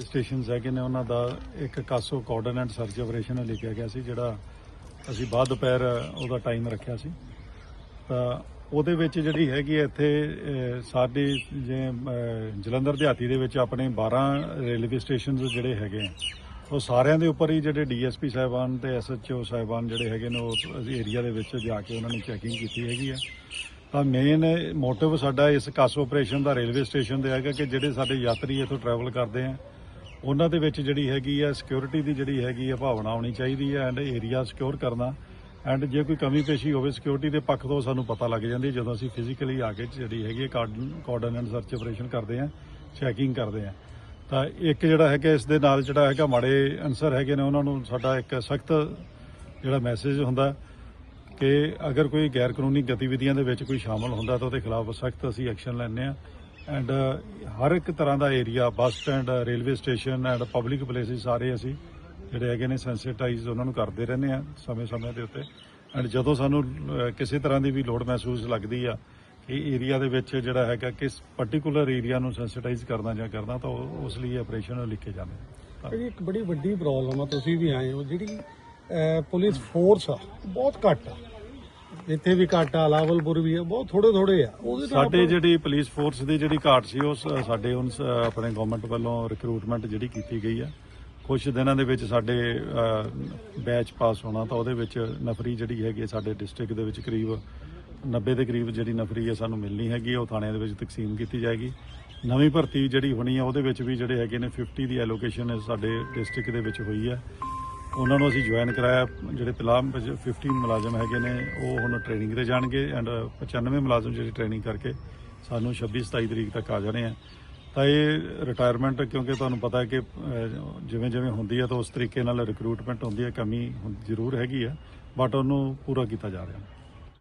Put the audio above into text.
Stations ਹੈਗੇ ਨੇ ਉਹਨਾਂ ਦਾ ਇੱਕ ਕਾਸੋ ਕੋਆਰਡੀਨੇਟ ਸਰਚ ਆਪਰੇਸ਼ਨ ਲਿਖਿਆ ਗਿਆ ਸੀ ਜਿਹੜਾ ਅਸੀਂ ਬਾਅਦ ਦੁਪਹਿਰ ਉਹਦਾ ਟਾਈਮ ਰੱਖਿਆ ਸੀ। ਤਾਂ ਉਹਦੇ ਵਿੱਚ ਜਿਹੜੀ ਹੈਗੀ ਇੱਥੇ ਅਹ, ਸਾਡੇ ਜੇ ਜਲੰਧਰ ਦਿਹਾਤੀ ਦੇ ਵਿੱਚ ਆਪਣੇ 12 ਰੇਲਵੇ ਸਟੇਸ਼ਨਸ ਜਿਹੜੇ ਹੈਗੇ ਆ ਉਹ ਸਾਰਿਆਂ ਦੇ ਉੱਪਰ ਹੀ ਜਿਹੜੇ ਡੀਐਸਪੀ ਸਾਹਿਬਾਨ ਤੇ ਐਸਐਚਓ ਸਾਹਿਬਾਨ ਜਿਹੜੇ ਹੈਗੇ ਨੇ ਉਹ ਏਰੀਆ ਦੇ ਵਿੱਚ ਜਾ ਕੇ ਉਹਨਾਂ ਨੇ ਚੈਕਿੰਗ ਕੀਤੀ ਹੈਗੀ ਆ। ਤਾਂ ਮੇਨ ਮੋਟਿਵ ਸਾਡਾ ਇਸ ਕਾਸੋ ਆਪਰੇਸ਼ਨ ਦਾ ਰੇਲਵੇ ਸਟੇਸ਼ਨ ਦੇ ਹੈਗਾ ਕਿ ਜਿਹੜੇ ਸਾਡੇ ਯਾਤਰੀ ਇੱਥੋਂ ਟਰੈਵਲ ਕਰਦੇ ਆ ਉਹਨਾਂ ਦੇ ਵਿੱਚ ਜਿਹੜੀ ਹੈਗੀ ਆ ਸਿਕਿਉਰਿਟੀ ਦੀ ਜਿਹੜੀ ਹੈਗੀ ਆ ਭਾਵਨਾ ਆਉਣੀ ਚਾਹੀਦੀ ਹੈ ਐਂਡ ਏਰੀਆ ਸਿਕਿਉਰ ਕਰਨਾ। ਐਂਡ ਜੇ ਕੋਈ ਕਮੀ ਪੇਸ਼ੀ ਹੋਵੇ ਸਿਕਿਉਰਿਟੀ ਦੇ ਪੱਖ ਤੋਂ ਸਾਨੂੰ ਪਤਾ ਲੱਗ ਜਾਂਦੀ ਜਦੋਂ ਅਸੀਂ ਫਿਜ਼ੀਕਲੀ ਆ ਕੇ ਜਿਹੜੀ ਹੈਗੀ ਕੋਆਰਡੀਨੇਟ ਸਰਚ ਆਪਰੇਸ਼ਨ ਕਰਦੇ ਆ ਚੈਕਿੰਗ ਕਰਦੇ ਆ। ਤਾਂ ਇੱਕ ਜਿਹੜਾ ਹੈਗਾ ਇਸ ਦੇ ਨਾਲ ਜਿਹੜਾ ਹੈਗਾ ਮਾੜੇ ਅਨਸਰ ਹੈਗੇ ਨੇ, ਉਹਨਾਂ ਨੂੰ ਸਾਡਾ ਇੱਕ ਸਖਤ ਜਿਹੜਾ ਮੈਸੇਜ ਹੁੰਦਾ ਕਿ ਅਗਰ ਕੋਈ ਗੈਰ ਕਾਨੂੰਨੀ ਗਤੀਵਿਧੀਆਂ ਦੇ ਵਿੱਚ ਕੋਈ ਸ਼ਾਮਲ ਹੁੰਦਾ ਤਾਂ ਉਹਦੇ ਖਿਲਾਫ ਸਖਤ ਅਸੀਂ ਐਕਸ਼ਨ ਲੈਂਦੇ ਆ। ਐਂਡ uh, ਹਰ ਇੱਕ ਤਰ੍ਹਾਂ ਦਾ area bus stand railway station and public places ਸਾਰੇ ਅਸੀਂ ਜਿਹੜੇ ਹੈਗੇ ਨੇ ਸੈਂਸਿਟਾਈਜ਼ ਉਹਨਾਂ ਨੂੰ ਕਰਦੇ ਰਹਿੰਦੇ ਆ ਸਮੇਂ-ਸਮੇਂ ਦੇ ਉੱਤੇ। ਐਂਡ ਜਦੋਂ ਸਾਨੂੰ ਕਿਸੇ ਤਰ੍ਹਾਂ ਦੀ ਵੀ ਲੋੜ ਮਹਿਸੂਸ ਲੱਗਦੀ ਆ ਕਿ ਏਰੀਆ ਦੇ ਵਿੱਚ ਜਿਹੜਾ ਹੈਗਾ ਕਿਸ ਪਾਰਟਿਕੂਲਰ ਏਰੀਆ ਨੂੰ ਸੈਂਸਿਟਾਈਜ਼ ਕਰਨਾ ਜਾਂ ਕਰਨਾ, ਤਾਂ ਉਹ- ਉਸ ਲਈ ਆਪਰੇਸ਼ਨ ਲਿਖੇ ਜਾਂਦੇ ਆ ਇਹ ਇੱਕ ਬੜੀ ਵੱਡੀ ਪ੍ਰੋਬਲਮ ਆ, ਤੁਸੀਂ ਵੀ ਆਏ ਹੋ, ਜਿਹੜੀ ਪੁਲਿਸ ਫੋਰਸ ਆ, ਬਹੁਤ ਘੱਟ ਆ। ਇੱਥੇ ਵੀ ਘੱਟ ਆ ਲਾਵਲਪੁਰ ਵੀ ਆ ਬਹੁਤ ਥੋੜੇ ਥੋੜੇ ਆ। ਉਹਦੇ ਨਾਲ ਸਾਡੇ ਜਿਹੜੀ ਪੁਲਿਸ ਫੋਰਸ ਦੀ ਜਿਹੜੀ ਘਾਟ ਸੀ ਉਹ ਸ- ਸਾਡੇ ਹੁਣ ਸ- ਆਪਣੇ ਗਵਰਨਮੈਂਟ ਵੱਲੋਂ ਰਿਕਰੂਟਮੈਂਟ ਜਿਹੜੀ ਕੀਤੀ ਗਈ ਆ। ਕੁਝ ਦਿਨਾਂ ਦੇ ਵਿੱਚ ਸਾਡੇ ਬੈਚ ਪਾਸ ਹੋਣਾ ਤਾਂ ਉਹਦੇ ਵਿੱਚ ਨਫਰੀ ਜਿਹੜੀ ਹੈਗੀ ਸਾਡੇ ਡਿਸਟ੍ਰਿਕਟ ਦੇ ਵਿੱਚ ਕਰੀਬ 90 ਦੇ ਕਰੀਬ ਜਿਹੜੀ ਨਫਰੀ ਹੈ ਸਾਨੂੰ ਮਿਲਣੀ ਹੈਗੀ ਹੈ, ਉਹ ਥਾਣਿਆਂ ਦੇ ਵਿੱਚ ਤਕਸੀਮ ਕੀਤੀ ਜਾਏਗੀ। ਨਵੀਂ ਭਰਤੀ ਜਿਹੜੀ ਹੋਣੀ ਹੈ ਉਹਦੇ ਵਿੱਚ ਵੀ ਜਿਹੜੇ ਹੈਗੇ ਨੇ 50 ਦੀ ਐਲੋਕੇਸ਼ਨ ਸਾਡੇ ਡਿਸਟ੍ਰਿਕਟ ਦੇ ਵਿੱਚ ਹੋਈ ਹੈ ਉਹਨਾਂ ਨੂੰ ਅਸੀਂ ਜੁਆਇਨ ਕਰਾਇਆ। ਜਿਹੜੇ ਪਿਲਾਮ 15 ਮੁਲਾਜ਼ਮ ਹੈਗੇ ਨੇ, ਉਹ ਹੁਣ ਟ੍ਰੇਨਿੰਗ ਤੇ ਜਾਣਗੇ ਐਂਡ 95 ਮੁਲਾਜ਼ਮ ਜਿਹੜੀ ਟ੍ਰੇਨਿੰਗ ਕਰਕੇ ਸਾਨੂੰ 26 27 ਤਰੀਕ ਤੱਕ ਆ ਜਾਣੇ ਆ। ਤਾਂ ਇਹ ਰਿਟਾਇਰਮੈਂਟ ਕਿਉਂਕਿ ਤੁਹਾਨੂੰ ਪਤਾ ਹੈ ਕਿ ਜਿਵੇਂ ਜਿਵੇਂ ਹੁੰਦੀ ਹੈ ਤਾਂ ਉਸ ਤਰੀਕੇ ਨਾਲ ਰਿਕਰੂਟਮੈਂਟ ਹੁੰਦੀ ਹੈ, ਕਮੀ ਹੁਣ ਜ਼ਰੂਰ ਹੈਗੀ ਆ ਬਟ ਉਹਨੂੰ ਪੂਰਾ ਕੀਤਾ ਜਾ ਰਿਹਾ।